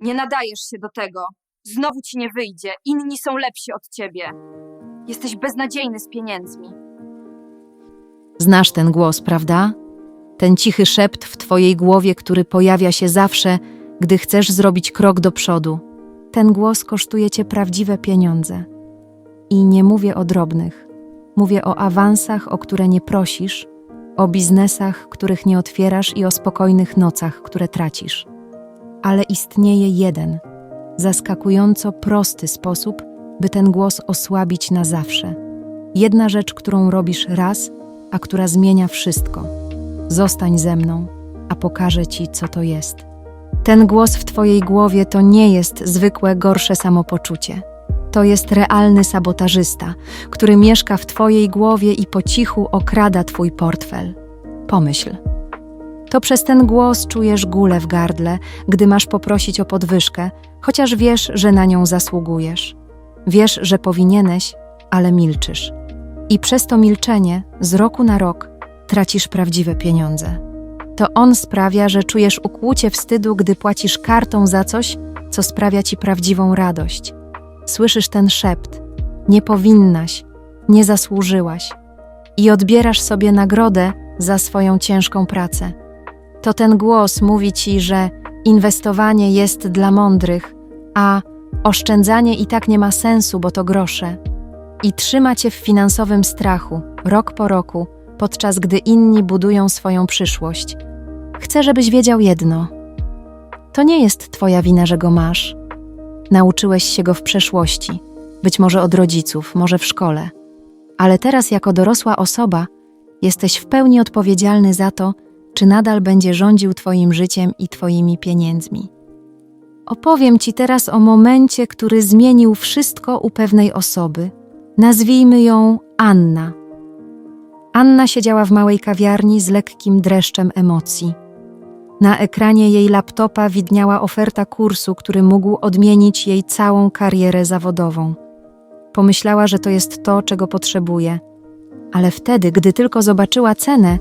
Nie nadajesz się do tego. Znowu ci nie wyjdzie. Inni są lepsi od ciebie. Jesteś beznadziejny z pieniędzmi. Znasz ten głos, prawda? Ten cichy szept w twojej głowie, który pojawia się zawsze, gdy chcesz zrobić krok do przodu. Ten głos kosztuje cię prawdziwe pieniądze. I nie mówię o drobnych. Mówię o awansach, o które nie prosisz, o biznesach, których nie otwierasz i o spokojnych nocach, które tracisz. Ale istnieje jeden, zaskakująco prosty sposób, by ten głos osłabić na zawsze. Jedna rzecz, którą robisz raz, a która zmienia wszystko. Zostań ze mną, a pokażę ci, co to jest. Ten głos w twojej głowie to nie jest zwykłe gorsze samopoczucie. To jest realny sabotażysta, który mieszka w twojej głowie i po cichu okrada twój portfel. Pomyśl. To przez ten głos czujesz gulę w gardle, gdy masz poprosić o podwyżkę, chociaż wiesz, że na nią zasługujesz. Wiesz, że powinieneś, ale milczysz. I przez to milczenie, z roku na rok, tracisz prawdziwe pieniądze. To on sprawia, że czujesz ukłucie wstydu, gdy płacisz kartą za coś, co sprawia ci prawdziwą radość. Słyszysz ten szept: Nie powinnaś, nie zasłużyłaś. I odbierasz sobie nagrodę za swoją ciężką pracę. To ten głos mówi ci, że inwestowanie jest dla mądrych, a oszczędzanie i tak nie ma sensu, bo to grosze i trzyma cię w finansowym strachu, rok po roku, podczas gdy inni budują swoją przyszłość. Chcę, żebyś wiedział jedno. To nie jest twoja wina, że go masz. Nauczyłeś się go w przeszłości, być może od rodziców, może w szkole. Ale teraz, jako dorosła osoba, jesteś w pełni odpowiedzialny za to, czy nadal będzie rządził twoim życiem i twoimi pieniędzmi. Opowiem ci teraz o momencie, który zmienił wszystko u pewnej osoby – Nazwijmy ją Anna. Anna siedziała w małej kawiarni z lekkim dreszczem emocji. Na ekranie jej laptopa widniała oferta kursu, który mógł odmienić jej całą karierę zawodową. Pomyślała, że to jest to, czego potrzebuje, ale wtedy, gdy tylko zobaczyła cenę,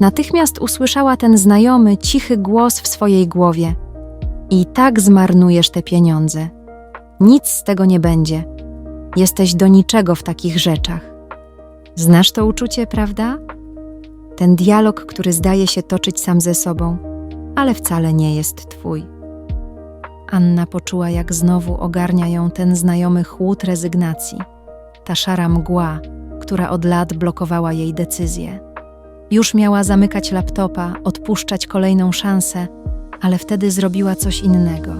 natychmiast usłyszała ten znajomy, cichy głos w swojej głowie: I tak zmarnujesz te pieniądze. Nic z tego nie będzie Jesteś do niczego w takich rzeczach. Znasz to uczucie, prawda? Ten dialog, który zdaje się toczyć sam ze sobą, ale wcale nie jest twój. Anna poczuła, jak znowu ogarnia ją ten znajomy chłód rezygnacji, ta szara mgła, która od lat blokowała jej decyzje. Już miała zamykać laptopa, odpuszczać kolejną szansę, ale wtedy zrobiła coś innego.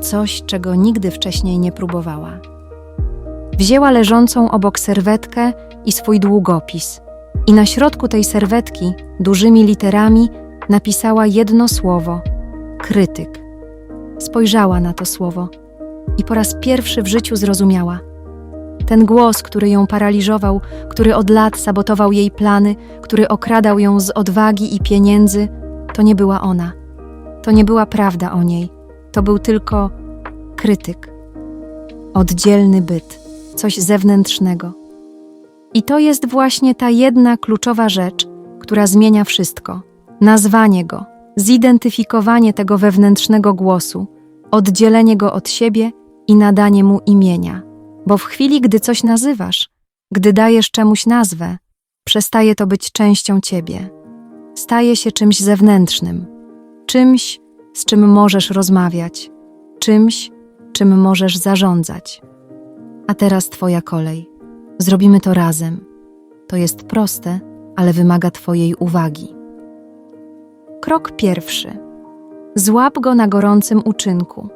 Coś, czego nigdy wcześniej nie próbowała. Wzięła leżącą obok serwetkę i swój długopis. I na środku tej serwetki, dużymi literami, napisała jedno słowo krytyk. Spojrzała na to słowo i po raz pierwszy w życiu zrozumiała. Ten głos, który ją paraliżował, który od lat sabotował jej plany, który okradał ją z odwagi i pieniędzy, to nie była ona. To nie była prawda o niej. To był tylko krytyk. Oddzielny byt coś zewnętrznego. I to jest właśnie ta jedna kluczowa rzecz, która zmienia wszystko: nazwanie go, zidentyfikowanie tego wewnętrznego głosu, oddzielenie go od siebie i nadanie mu imienia. Bo w chwili, gdy coś nazywasz, gdy dajesz czemuś nazwę, przestaje to być częścią ciebie. Staje się czymś zewnętrznym, czymś, z czym możesz rozmawiać, czymś, czym możesz zarządzać. A teraz Twoja kolej. Zrobimy to razem. To jest proste, ale wymaga Twojej uwagi. Krok pierwszy. Złap go na gorącym uczynku.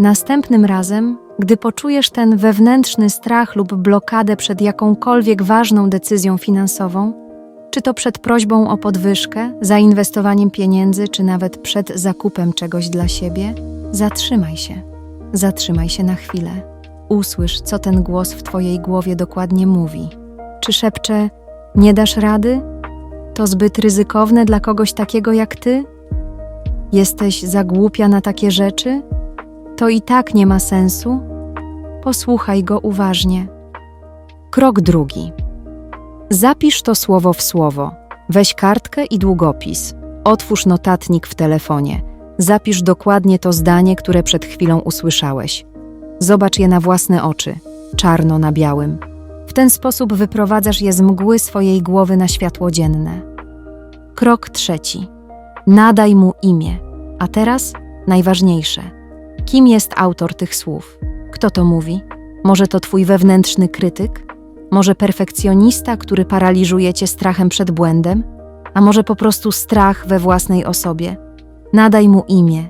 Następnym razem, gdy poczujesz ten wewnętrzny strach lub blokadę przed jakąkolwiek ważną decyzją finansową, czy to przed prośbą o podwyżkę, zainwestowaniem pieniędzy, czy nawet przed zakupem czegoś dla siebie, zatrzymaj się. Zatrzymaj się na chwilę Usłysz, co ten głos w Twojej głowie dokładnie mówi. Czy szepcze: Nie dasz rady? To zbyt ryzykowne dla kogoś takiego jak Ty? Jesteś za głupia na takie rzeczy? To i tak nie ma sensu? Posłuchaj go uważnie. Krok drugi. Zapisz to słowo w słowo. Weź kartkę i długopis. Otwórz notatnik w telefonie. zapisz dokładnie to zdanie, które przed chwilą usłyszałeś. Zobacz je na własne oczy, czarno na białym. W ten sposób wyprowadzasz je z mgły swojej głowy na światło dzienne. Krok trzeci. Nadaj mu imię. A teraz najważniejsze. Kim jest autor tych słów? Kto to mówi? Może to twój wewnętrzny krytyk? Może perfekcjonista, który paraliżuje cię strachem przed błędem? A może po prostu strach we własnej osobie? Nadaj mu imię.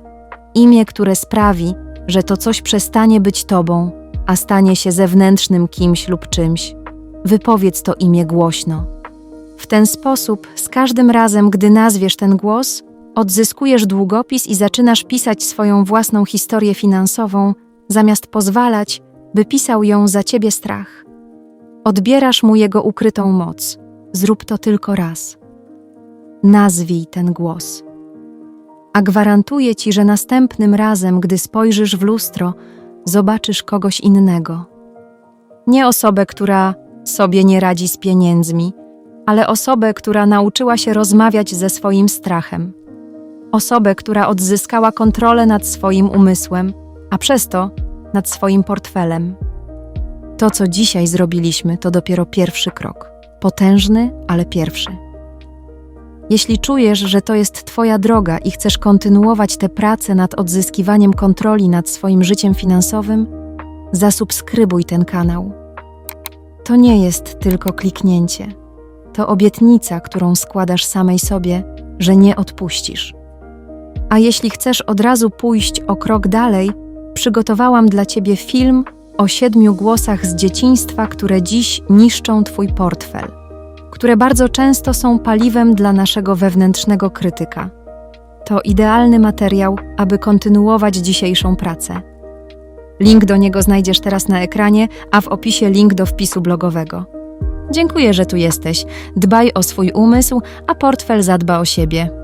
Imię, które sprawi, że to coś przestanie być tobą, a stanie się zewnętrznym kimś lub czymś. Wypowiedz to imię głośno. W ten sposób, z każdym razem, gdy nazwiesz ten głos, odzyskujesz długopis i zaczynasz pisać swoją własną historię finansową, zamiast pozwalać, by pisał ją za ciebie strach. Odbierasz mu jego ukrytą moc. Zrób to tylko raz. Nazwij ten głos. A gwarantuję ci, że następnym razem, gdy spojrzysz w lustro, zobaczysz kogoś innego. Nie osobę, która sobie nie radzi z pieniędzmi, ale osobę, która nauczyła się rozmawiać ze swoim strachem. Osobę, która odzyskała kontrolę nad swoim umysłem, a przez to nad swoim portfelem. To, co dzisiaj zrobiliśmy, to dopiero pierwszy krok. Potężny, ale pierwszy. Jeśli czujesz, że to jest Twoja droga i chcesz kontynuować tę pracę nad odzyskiwaniem kontroli nad swoim życiem finansowym, zasubskrybuj ten kanał. To nie jest tylko kliknięcie. To obietnica, którą składasz samej sobie, że nie odpuścisz. A jeśli chcesz od razu pójść o krok dalej, przygotowałam dla Ciebie film o siedmiu głosach z dzieciństwa, które dziś niszczą Twój portfel, które bardzo często są paliwem dla naszego wewnętrznego krytyka. To idealny materiał, aby kontynuować dzisiejszą pracę. Link do niego znajdziesz teraz na ekranie, a w opisie link do wpisu blogowego. Dziękuję, że tu jesteś. Dbaj o swój umysł, a portfel zadba o siebie.